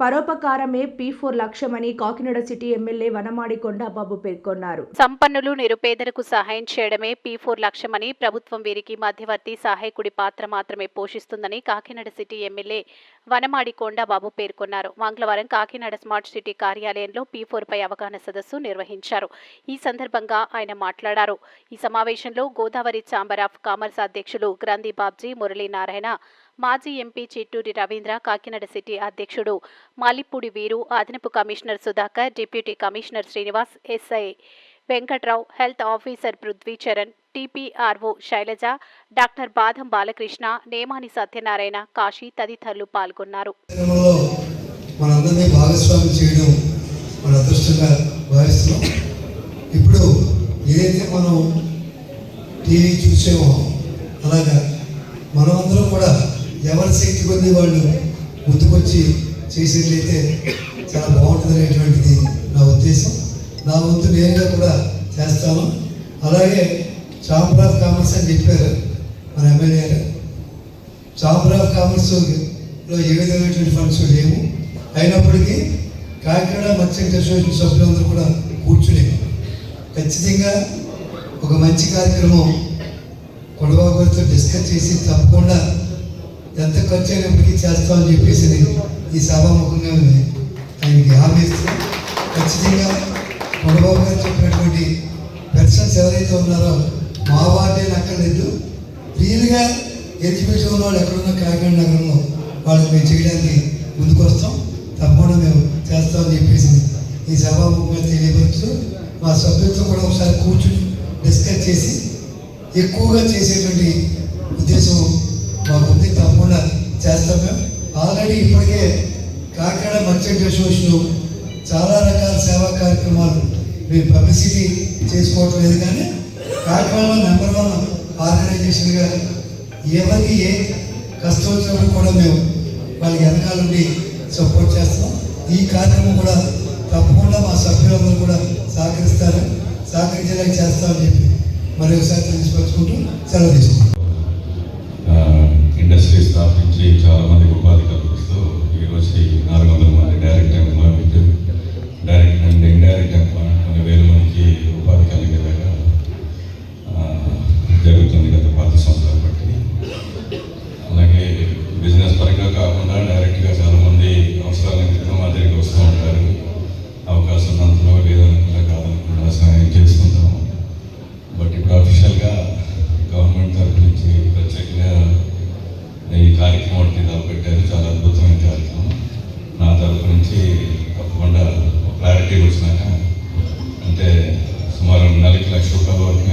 పరోపకారమే P four లక్ష్యమని Kakinada city MLA Vanamadi Kondababu పేర్కొన్నారు. సంపన్నులు నిరుపేదలకు సహాయం చేయడమే పీ ఫోర్ లక్ష్యమని ప్రభుత్వం వీరికి మధ్యవర్తి సహాయకుడి పాత్ర మాత్రమే పోషిస్తుందని కాకినాడ సిటీ ఎమ్మెల్యే వనమాడి కొండాబాబు పేర్కొన్నారు. మంగళవారం కాకినాడ స్మార్ట్ సిటీ కార్యాలయంలో పీ ఫోర్ పై అవగాహన సదస్సు నిర్వహించారు. ఈ సందర్భంగా ఆయన మాట్లాడారు. ఈ సమావేశంలో గోదావరి ఛాంబర్ ఆఫ్ కామర్స్ అధ్యక్షులు గ్రంథి బాబ్జీ మురళీనారాయణ మాజీ ఎంపీ చిట్టూరి రవీంద్ర కాకినాడ సిటీ అధ్యక్షుడు మాలిపూడి వీరు అదనపు commissioner Sudhakar deputy commissioner Srinivas SI Venkatrao health officer Prithvicharan TPRO Sailaja doctor Badam Balakrishna Nemani Satyanarayana Kashi తదితరులు పాల్గొన్నారు. మనందరినీ చేయడం మన అదృష్టంగా భావిస్తున్నాం. ఇప్పుడు ఏదైతే మనం టీవీ చూసామో అలాగా మనమందరం కూడా ఎవరి శక్తి కొద్ది వాళ్ళు ముందుకొచ్చి చేసినట్లయితే చాలా బాగుంటుంది అనేటువంటిది నా ఉద్దేశం. నా వంతు నేరుగా కూడా చేస్తాను. అలాగే చాంబర్ ఆఫ్ కామర్స్ అని చెప్పారు మన ఎమ్మెల్యే గారు. చాంబర్ ఆఫ్ కామర్స్లో ఏ విధమైనటువంటి ఫండ్స్ లేవు. అయినప్పటికీ కాకినాడ మత్స్య అసోసియేషన్ సభ్యులందరూ కూడా కూర్చుని ఖచ్చితంగా ఒక మంచి కార్యక్రమం కొడబాబు గారితో డిస్కస్ చేసి తప్పకుండా ఎంత ఖర్చు అయినప్పటికీ చేస్తామని చెప్పేసి ఈ సభాముఖంగా ఆయనకి హామీ ఇస్తున్నాం ఖచ్చితంగా కొండబాబు గారు చెప్పినటువంటి పర్సన్స్ ఎవరైతే ఉన్నారో మా వార్డే అక్కర్లేదు రియల్గా ఎలిజిబిలిటీ ఉన్న వాళ్ళు ఎక్కడున్న కాకినాడ నగరంలో వాళ్ళకి మేము చేయడానికి ముందుకు వస్తాం. తప్పకుండా మేము చేస్తామని చెప్పేసి ఈ సభాముఖంగా తెలియపరుస్తూ మా సభ్యులతో కూడా ఒకసారి కూర్చుని డిస్కస్ చేసి ఎక్కువగా చేసేటువంటి ఉద్దేశం చేస్తాం మేము ఆల్రెడీ ఇప్పటికే కాకినాడ మర్చెంట్ అసోసియేషన్ చాలా రకాల సేవా కార్యక్రమాలు మేము పబ్లిసిటీ చేసుకోవటం లేదు కానీ కాకినాడలో నెంబర్ వన్ ఆర్గనైజేషన్గా ఎవరికి ఏ కష్టం వచ్చినప్పుడు కూడా మేము వాళ్ళకి వెనకాల నుండి సపోర్ట్ చేస్తాం ఈ కార్యక్రమం కూడా తప్పకుండా మా సభ్యులందరూ కూడా సహకరిస్తారు. సహకరించేలా చేస్తామని చెప్పి మరొకసారి తెలుసుకొచ్చుకుంటూ సెలవు తీసుకుంటాం స్థాపించి చాలా మందికి una legislación federal